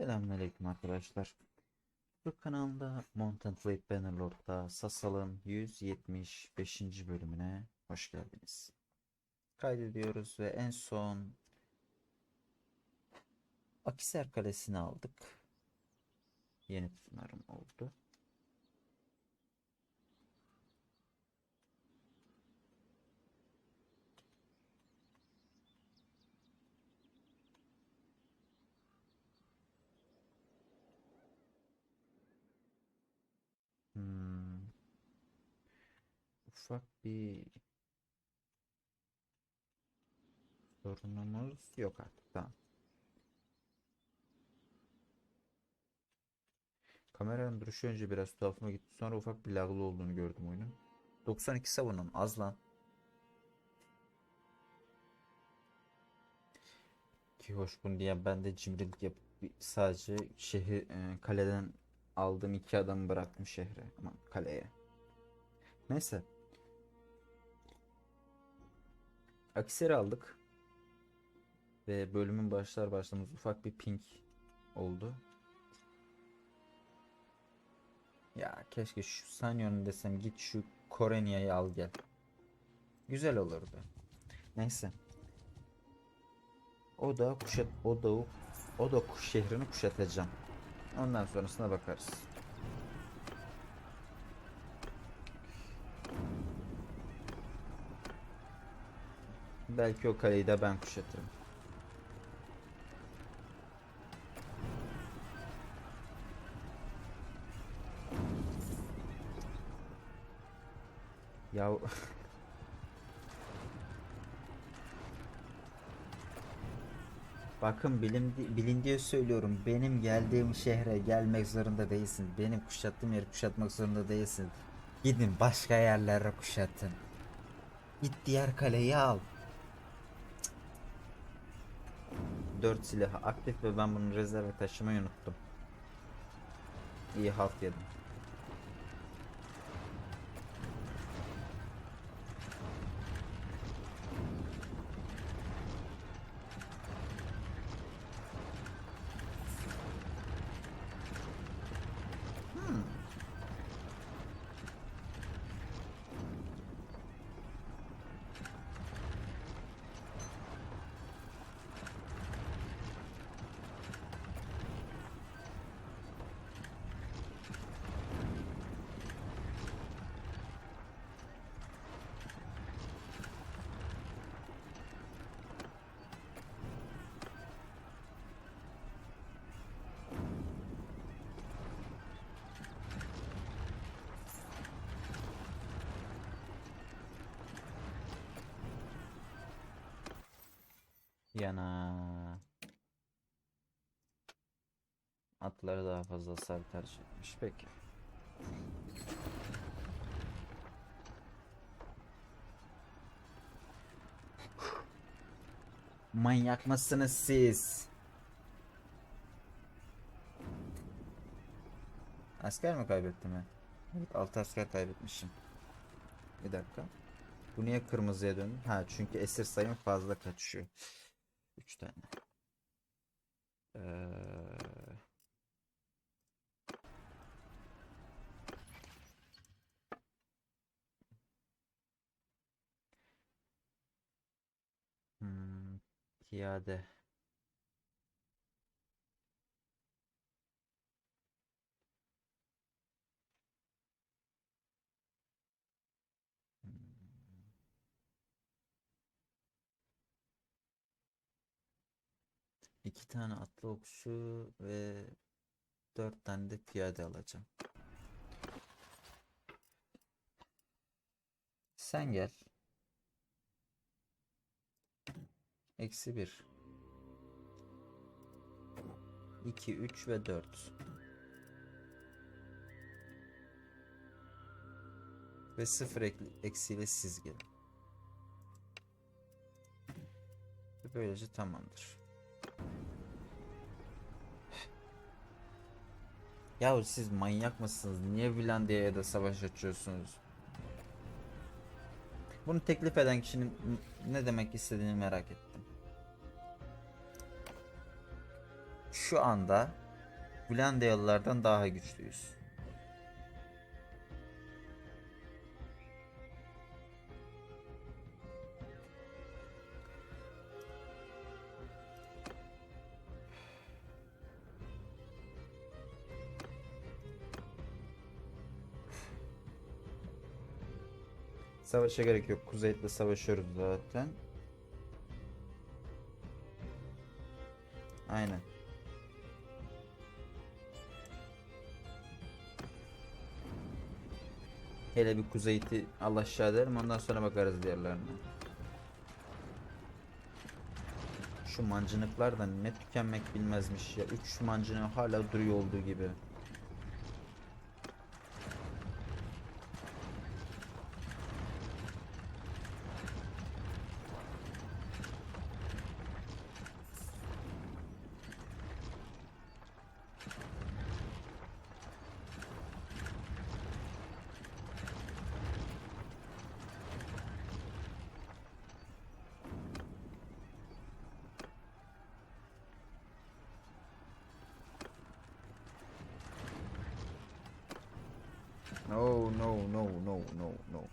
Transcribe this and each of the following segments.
Selamünaleyküm arkadaşlar. Bu kanalda Mountain Blade Bannerlord'da Sasal'ın 175. bölümüne hoş geldiniz. Kaydediyoruz ve en son Akiser Kalesi'ni aldık. Yeni tutunarım oldu. Hmm. Ufak bir sorunumuz yok artık. Tamam. Kameranın duruşu önce biraz tuhafıma gitti. Sonra ufak bir laglı olduğunu gördüm oyunun. 92 savunun az lan. Ki hoş bunu diye ben de cimrilik yapıp sadece şehir e, kaleden aldığım iki adamı bıraktım şehre ama kaleye. Neyse. Akisar'ı aldık. Ve bölümün başlar başlamaz ufak bir ping oldu. Ya keşke şu Sanyon'u desem git şu Korenia'yı al gel. Güzel olurdu. Neyse. O da kuşat o da o da şehrini kuşatacağım. Ondan sonrasına bakarız. Belki o kaleyi de ben kuşatırım. Ya Bakın bilim, bilin diye söylüyorum. Benim geldiğim şehre gelmek zorunda değilsin. Benim kuşattığım yeri kuşatmak zorunda değilsin. Gidin başka yerlere kuşatın. Git diğer kaleyi al. Dört silahı aktif ve ben bunu rezerve taşımayı unuttum. İyi halt yedim. Yana. Atları daha fazla hasar tercih etmiş. Peki. Manyak mısınız siz? Asker mi kaybettim ben? Evet 6 asker kaybetmişim. Bir dakika. Bu niye kırmızıya döndü? Ha çünkü esir sayım fazla kaçıyor. 3 tane. Ee... Hmm, piyade. İki tane atlı okçu ve dört tane de piyade alacağım. Sen gel. Eksi bir. 2, 3 ve 4. Ve 0 eksiyle siz gelin. Böylece tamamdır. Yahu siz manyak mısınız? Niye Finlandiya'ya da savaş açıyorsunuz? Bunu teklif eden kişinin ne demek istediğini merak ettim. Şu anda Finlandiyalılardan daha güçlüyüz. Savaşa gerek yok. Kuzey'le savaşıyoruz zaten. Aynen. Hele bir Kuzeyt'i al aşağı derim ondan sonra bakarız diğerlerine. Şu mancınıklar da ne tükenmek bilmezmiş ya. 3 mancınığı hala duruyor olduğu gibi. No no no no.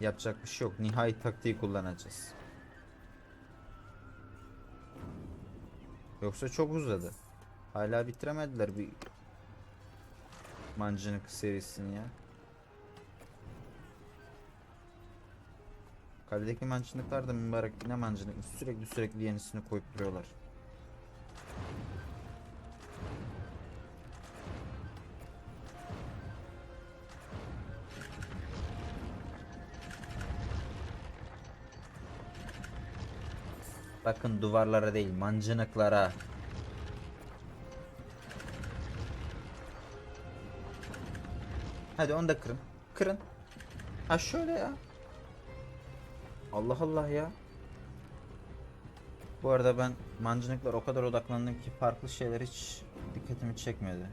Yapacak bir şey yok. Nihai taktiği kullanacağız. Yoksa çok uzadı. Hala bitiremediler bir mancınık serisini ya. Kaledeki mancınıklar da mübarek ne mancınık sürekli sürekli yenisini koyup duruyorlar. Bakın duvarlara değil mancınıklara. Hadi onu da kırın. Kırın. Ha şöyle ya. Allah Allah ya. Bu arada ben mancınıklar o kadar odaklandım ki farklı şeyler hiç dikkatimi çekmedi.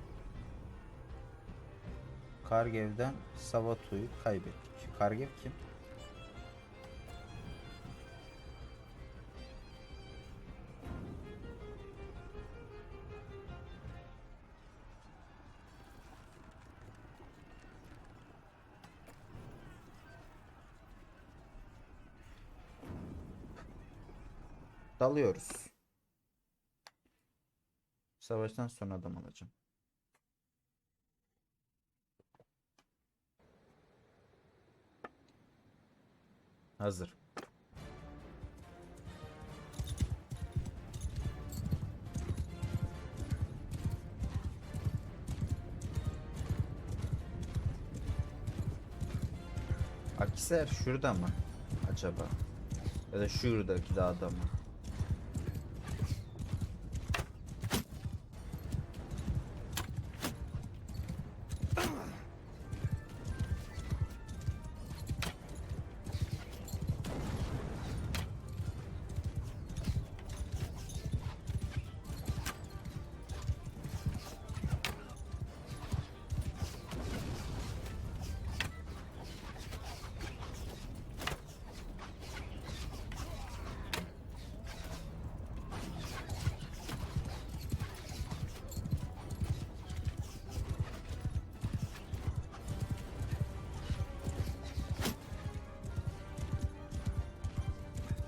Kargev'den Savatu'yu kaybettik. Kargev kim? Dalıyoruz. Savaştan sonra adam alacağım. Hazır. Akser şurada mı acaba? Ya da şuradaki dağda mı?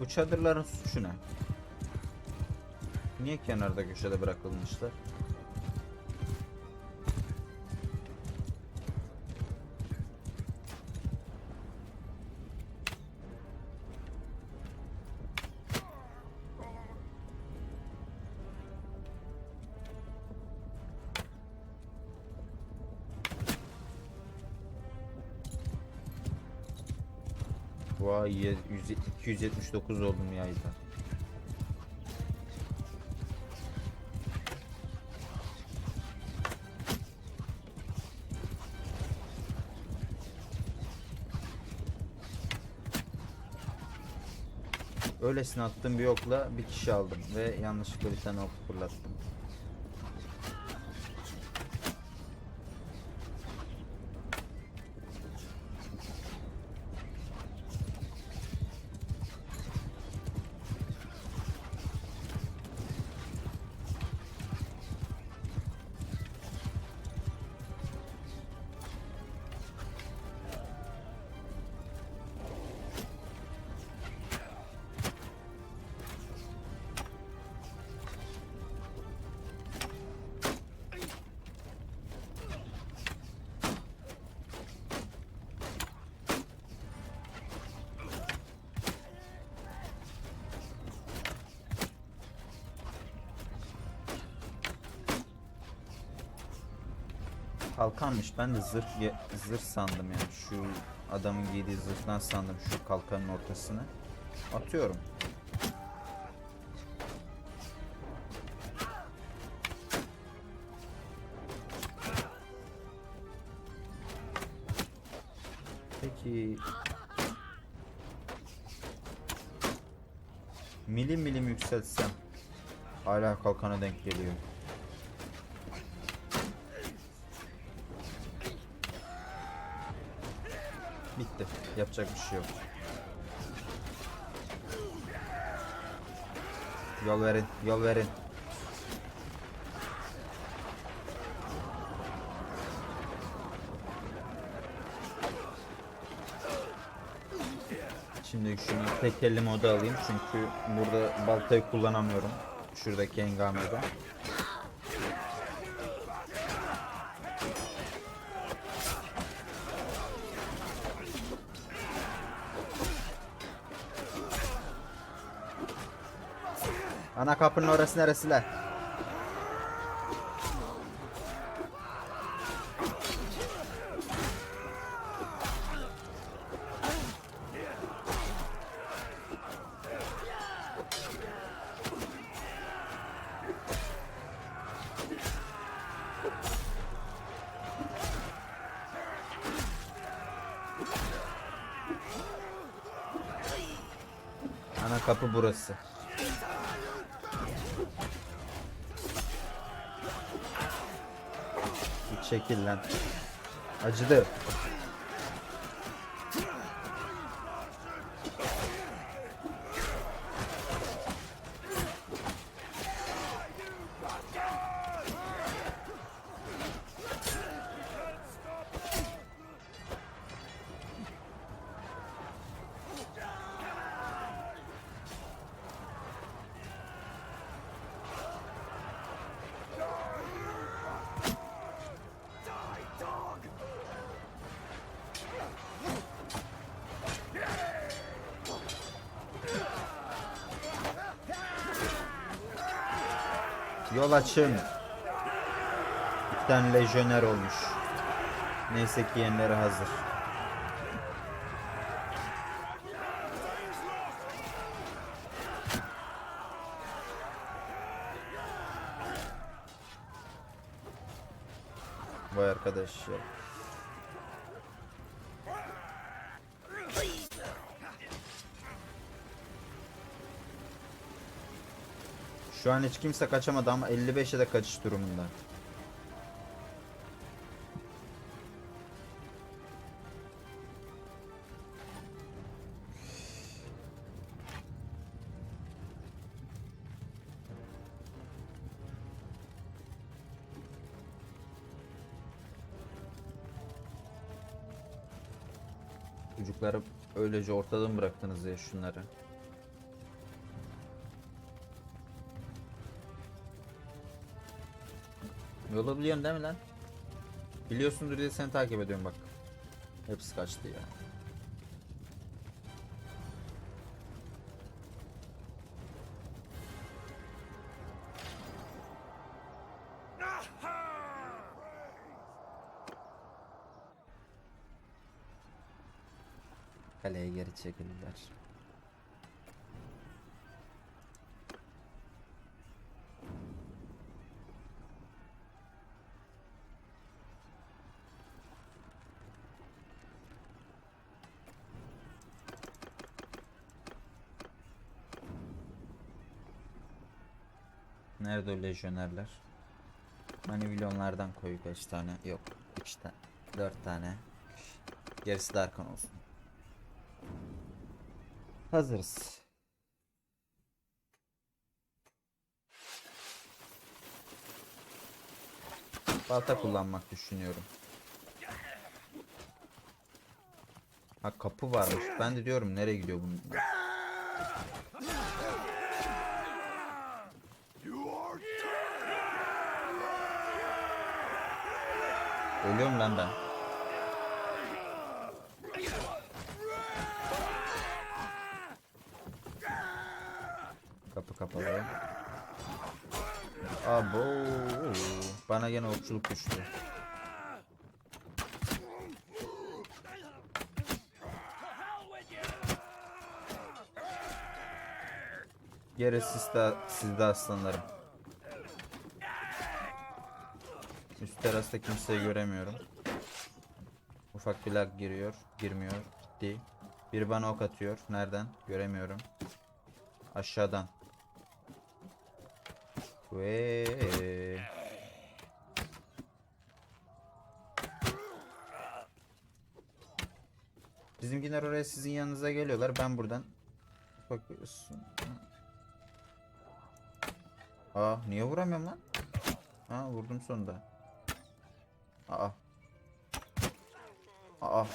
Çadırların suçu ne? Niye kenarda köşede bırakılmışlar? Vay ye- yüz- 279 oldum yayda. Öylesine attığım bir okla bir kişi aldım ve yanlışlıkla bir tane ok fırlattım. Kalkanmış. Ben de zırh zırh sandım yani. Şu adamın giydiği zırhtan sandım şu kalkanın ortasını. Atıyorum. Peki milim milim yükseltsem hala kalkana denk geliyor. Yapacak bir şey yok. Yol verin, yol verin. Şimdi şunu tek elle moda alayım çünkü burada baltayı kullanamıyorum. Şuradaki engamede. Ana kapının orası neresi lan? Ana kapı burası. Lan. Acıdı. Yol açın. Bir tane lejyoner olmuş. Neyse ki yenileri hazır. Vay arkadaş ya. Şu an hiç kimse kaçamadı ama 55'e de kaçış durumunda. Çocukları öylece ortada mı bıraktınız ya şunları? Yolu biliyorsun değil mi lan? Biliyorsundur diye seni takip ediyorum bak. Hepsi kaçtı ya. Kaleye geri çekildiler. Nerede o lejyonerler? Hani milyonlardan koy kaç tane? Yok. 3 tane. 4 tane. Gerisi de arkan olsun. Hazırız. Balta kullanmak düşünüyorum. Ha kapı varmış. Ben de diyorum nereye gidiyor bunun? Ölüyorum lan ben. Kapı kapalı. Abo. Bana gene okçuluk düştü. Gerisi sizde, sizde aslanlarım. Terasta kimseyi göremiyorum. Ufak bir lag giriyor. Girmiyor. Gitti. Biri bana ok atıyor. Nereden? Göremiyorum. Aşağıdan. Ve Bizimkiler oraya sizin yanınıza geliyorlar. Ben buradan bakıyorsun. Aa niye vuramıyorum lan? Ha vurdum sonunda. Aa. Aa.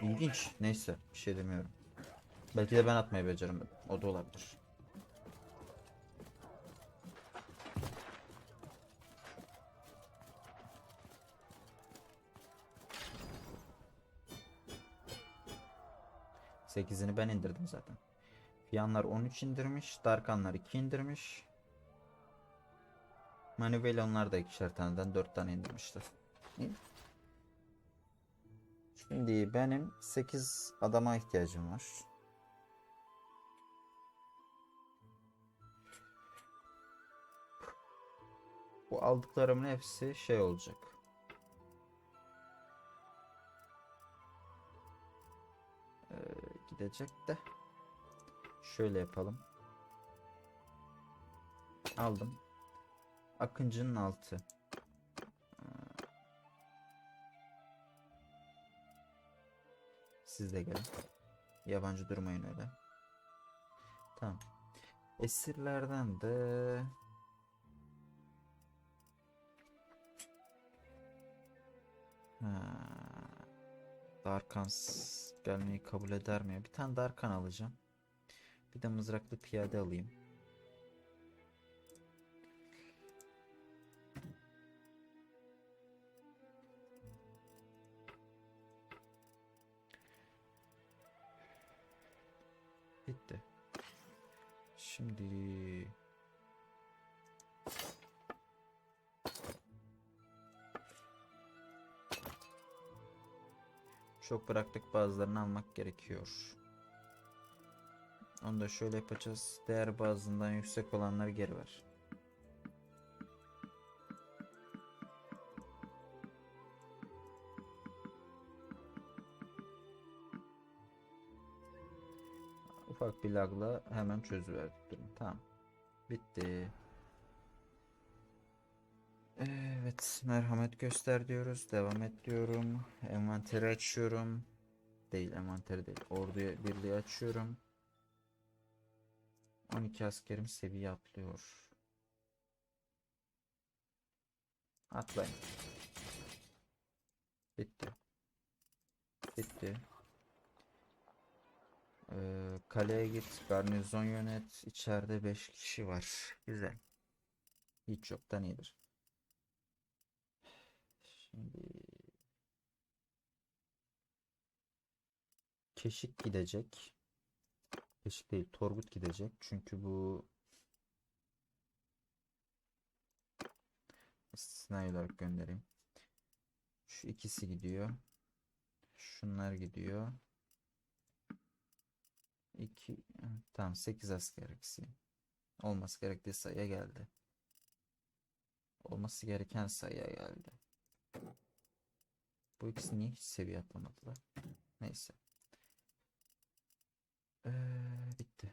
İlginç. Neyse bir şey demiyorum. Belki de ben atmayı beceririm. O da olabilir. Sekizini ben indirdim zaten. Fiyanlar 13 indirmiş. Darkanlar 2 indirmiş. Manivellonlar da ikişer taneden 4 tane indirmişler. Şimdi benim 8 adama ihtiyacım var. Bu aldıklarımın hepsi şey olacak. Ee, gidecek de. Şöyle yapalım. Aldım. Akıncı'nın altı. Siz de gelin. Yabancı durmayın öyle. Tamam. Esirlerden de ha. Darkans gelmeyi kabul eder mi? Bir tane Darkan alacağım. Bir de mızraklı piyade alayım. Çok bıraktık bazılarını almak gerekiyor. Onu da şöyle yapacağız. Değer bazından yüksek olanları geri ver. Ufak bir lagla hemen çözüverdik durumu. Tamam. Bitti. Evet, merhamet göster diyoruz. Devam et diyorum. Envanteri açıyorum. Değil, envanteri değil. Orduya birliği açıyorum. 12 askerim seviye atlıyor. Atlayın. Bitti. Bitti. Ee, kaleye git, garnizon yönet. İçeride 5 kişi var. Güzel. Hiç yoktan iyidir. Şimdi Keşik gidecek. Keşik değil, Torgut gidecek. Çünkü bu istisnai olarak göndereyim. Şu ikisi gidiyor. Şunlar gidiyor. 2 tamam 8 asker eksiği. Olması gerektiği sayıya geldi. Olması gereken sayıya geldi. Bu ikisi niye hiç seviye atlamadılar? Neyse. Ee, bitti.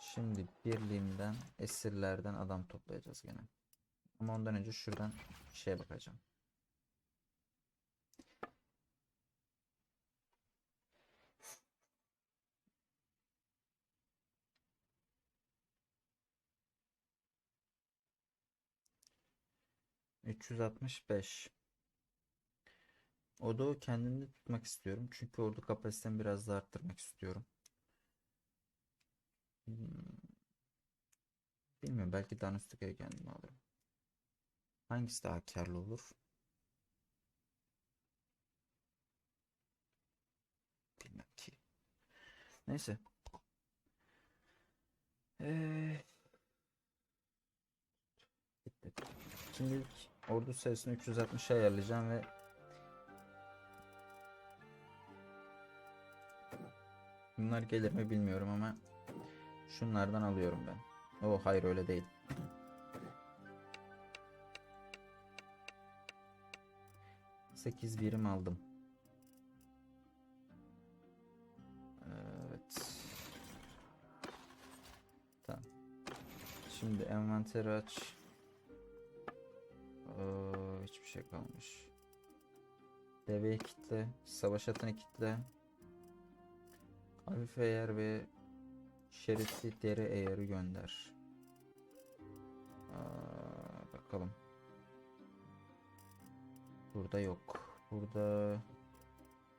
Şimdi birliğimden, esirlerden adam toplayacağız gene. Ama ondan önce şuradan şeye bakacağım. Üç yüz altmış beş. Odu kendimde tutmak istiyorum. Çünkü ordu kapasitemi biraz daha arttırmak istiyorum. Hmm. Bilmiyorum belki Danustika'yı kendime alırım. Hangisi daha karlı olur? Bilmem ki. Neyse. Ee. Şimdilik ordu sayısını 360'a ayarlayacağım ve Bunlar gelir mi bilmiyorum ama şunlardan alıyorum ben. O hayır öyle değil. Sekiz birim aldım. Evet. Tamam. Şimdi envanteri aç. Hiçbir şey kalmış. Deveyi kitle. Savaş atını kitle. Hafif eğer ve şeritli deri eğeri gönder. Aa, bakalım. Burada yok. Burada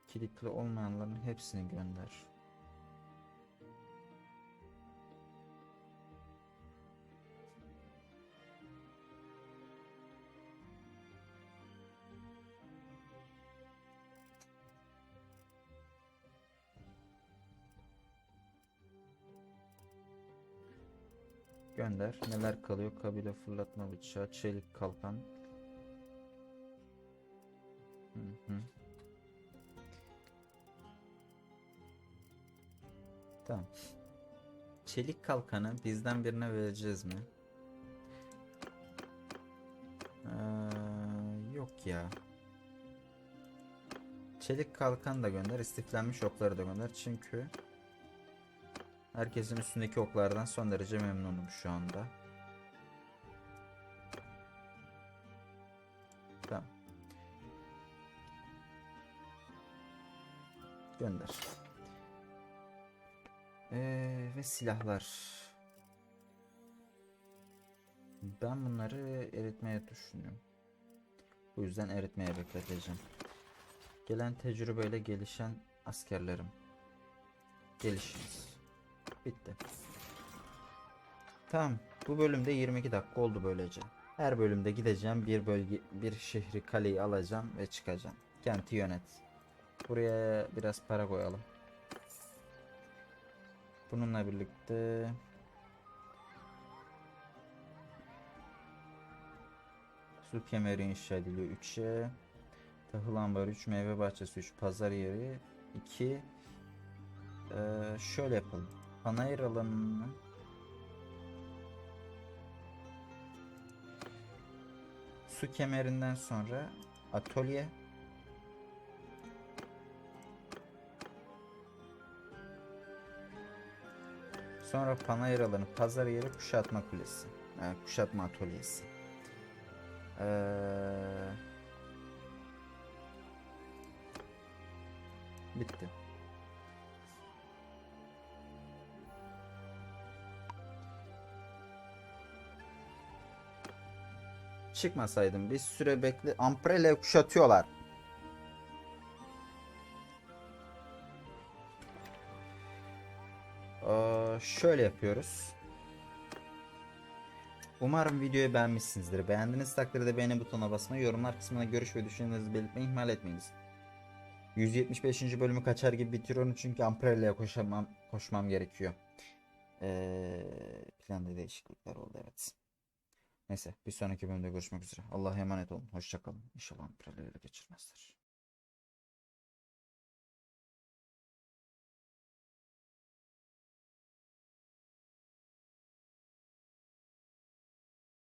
kilitli olmayanların hepsini gönder. Gönder. Neler kalıyor? Kabile fırlatma bıçağı, çelik kalkan. Hı hı. Tamam. Çelik kalkanı bizden birine vereceğiz mi? Ee, yok ya. Çelik kalkan da gönder, istiflenmiş okları da gönder çünkü herkesin üstündeki oklardan son derece memnunum şu anda. Tamam. Gönder. Ee, ve silahlar. Ben bunları eritmeye düşünüyorum. Bu yüzden eritmeye bekleteceğim. Gelen tecrübeyle gelişen askerlerim. Gelişiniz. Bitti. Tamam. Bu bölümde 22 dakika oldu böylece. Her bölümde gideceğim bir bölge bir şehri kaleyi alacağım ve çıkacağım. Kenti yönet. Buraya biraz para koyalım. Bununla birlikte su kemeri inşa ediliyor 3'e. Tahıl ambarı 3, meyve bahçesi 3, pazar yeri 2. Ee, şöyle yapalım. Panayır alanını su kemerinden sonra atölye Sonra panayır alanı, pazar yeri, kuşatma kulesi. Ha, kuşatma atölyesi. Ee, bitti. Çıkmasaydım bir süre bekle. Amprele kuşatıyorlar. Ee, şöyle yapıyoruz. Umarım videoyu beğenmişsinizdir. Beğendiğiniz takdirde beğeni butonuna basmayı, yorumlar kısmına görüş ve düşüncelerinizi belirtmeyi ihmal etmeyiniz. 175. bölümü kaçar gibi bitiriyorum çünkü Amprella'ya koşamam, koşmam gerekiyor. Ee, planda değişiklikler oldu evet. Neyse bir sonraki bölümde görüşmek üzere. Allah'a emanet olun. Hoşçakalın. İnşallah ele geçirmezler.